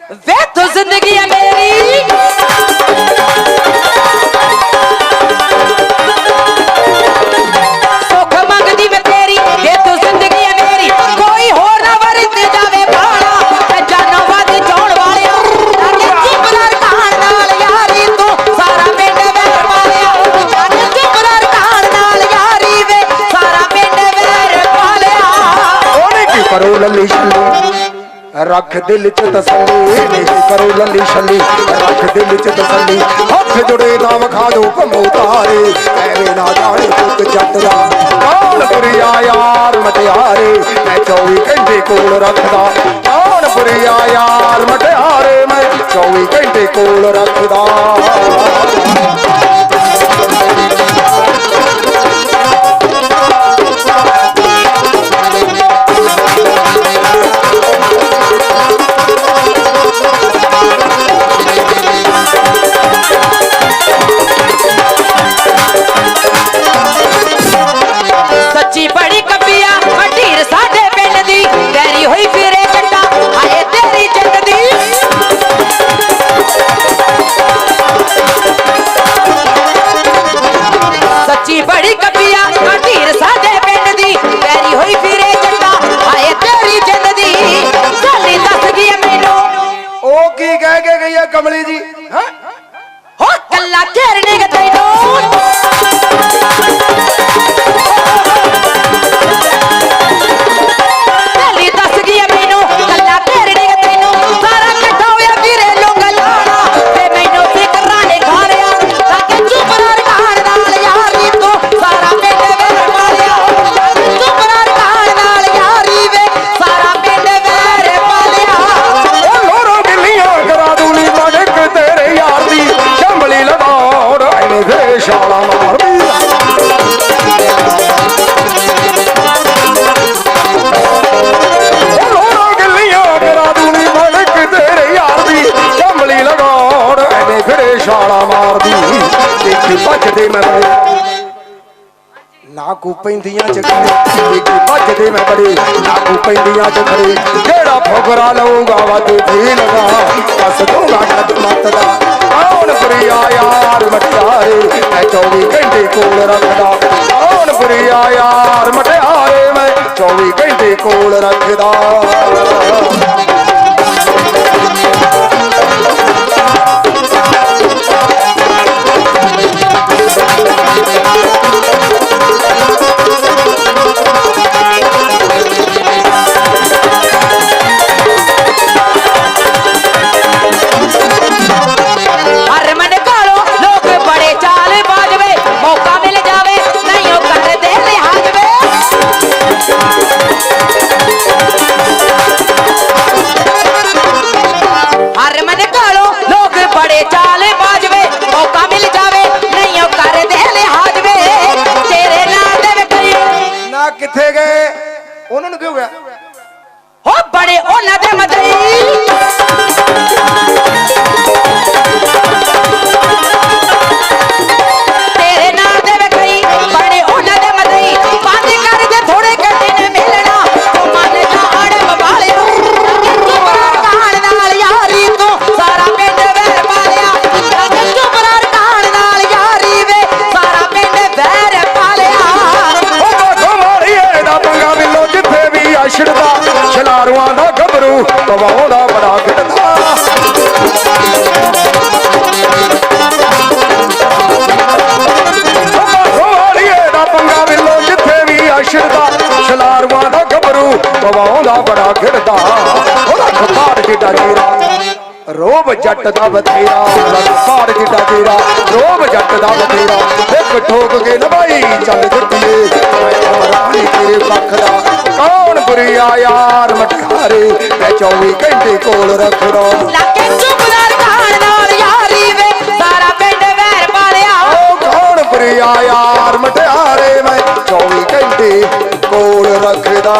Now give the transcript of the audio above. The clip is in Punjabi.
ਵੇ ਤੋ ਜ਼ਿੰਦਗੀ ਆ ਮੇਰੀ ਸੁੱਖ ਮੰਗਦੀ ਮੈਂ ਤੇਰੀ ਵੇ ਤੋ ਜ਼ਿੰਦਗੀ ਆ ਮੇਰੀ ਕੋਈ ਹੋਰ ਨਾ ਵਰਤ ਜਾਵੇ ਬਾਣਾ ਤੇ ਜਾਨਾਂ ਵੱਧ ਚੌਣ ਵਾਲਿਆ ਲਾਗੇ ਚਿਪਲਰ ਕਹਾਣ ਨਾਲ ਯਾਰੀ ਤੂੰ ਸਾਰਾ ਪਿੰਡ ਵੈਰ ਪਾਲਿਆ ਲਾਗੇ ਚਿਪਲਰ ਕਹਾਣ ਨਾਲ ਯਾਰੀ ਵੇ ਸਾਰਾ ਪਿੰਡ ਵੈਰ ਪਾਲਿਆ ਉਹਨੇ ਕੀ ਪਰੋ ਲੱਲੀ ਰੱਖ ਦਿਲ ਚ ਤਸੱਲੀ। ਨਹੀਂ ਕਰੋ ਲੱਲੀ ਛੱਲੀ, ਰੱਖ ਦਿਲ ਚ ਤਸੱਲੀ। ਹੱਥ ਜੁੜੇ ਨਾ ਵਿਖਾ ਦੋ ਕੰਮੋ ਤਾਰੇ ਐਵੇਂ ਨਾ ਜਾਣੇ ਪੁੱਤ ਜੱਟ ਦਾ। ਕੌਣ ਬੁਰੀਆ ਯਾਰ ਮਟਿਆਰੇ। ਮੈਂ 24 ਘੰਟੇ ਕੋਲ ਰੱਖਦਾ। ਕੌਣ ਬੁਰੀਆ ਯਾਰ ਮਟਿਆਰੇ। ਮੈਂ 24 ਘੰਟੇ ਕੋਲ ਰੱਖਦਾ। ਕਮਲੀ ਜੀ। ਛਾਲਾ ਮਾਰਦੀ ਦੇਖੀ ਭੱਜਦੇ ਮੈਂ ਬੜੇ। ਨਾ ਪੈਂਦੀਆਂ ਜਗੜੇ ਦੇਖੀ ਭੱਜਦੇ ਮੈਂ ਬੜੇ। ਨਾ ਪੈਂਦੀਆਂ ਜਗੜੇ ਜਿਹੜਾ ਫੁਗਰਾ ਲਊਗਾ ਵਾਦੇ ਫੀ ਲਗਾ ਬਸ ਦੂੰਗਾ ਜੱਟ ਮੱਤ ਦਾ। ਕੌਣ ਬੁਰੀਆ ਯਾਰ ਮਟਿਆਰੇ, ਮੈਂ 24 ਘੰਟੇ ਕੋਲ ਰੱਖਦਾ। ਕੌਣ ਬੁਰੀਆ ਯਾਰ ਮਟਿਆਰੇ, ਮੈਂ 24 ਘੰਟੇ ਕੋਲ ਰੱਖਦਾ। ਗੱਭਰੂ ਪਵਾਉਂਦਾ ਬੜਾ ਗਿੱਟਦਾ। ਉਹ ਦਾ ਪੰਗਾ ਮਿਲੋ, ਜਿੱਥੇ ਵੀ ਆਸ਼ੜਦਾ ਛਲਾਰੂਆਂ ਦਾ ਗੱਭਰੂ ਪਵਾਉਂਦਾ ਬੜਾ ਗਿੱਟਦਾ। ਉਹ ਲੱਖ ਪਾੜ ਜਿੱਡਾ ਜੀਰਾ, ਰੋਬ ਜੱਟ ਦਾ ਬਥੇਰਾ ਲੱਖ ਪਾੜ ਜਿੱਡਾ ਜੀਰਾ, ਰੋਬ ਜੱਟ ਦਾ ਬਥੇਰਾ। ਇੱਕ ਠੋਕ ਕੇ ਲਵਾਈ ਚੱਲ ਜੱਟੀਏ ਮੈਂ ਰਾਣੀ ਤੇਰੇ ਪੱਖ ਦਾ। ਕੌਣ ਬੁਰੀਆ ਯਾਰ ਮਟਕਾਰੇ ਮੈਂ 24 ਘੰਟੇ ਕੋਲ ਰੱਖਦਾ ਲਾਗੇ ਚੁਪਰਾਰ ਕਹਾਣ ਨਾਲ ਯਾਰੀ ਵੇ ਸਾਰਾ ਪਿੰਡ ਵਹਿਰ ਪਾਲਿਆ। ਉਹ ਕੌਣ ਬੁਰੀਆ ਯਾਰ ਮਟਿਆਰੇ ਮੈਂ 24 ਘੰਟੇ ਕੋਲ ਰੱਖਦਾ।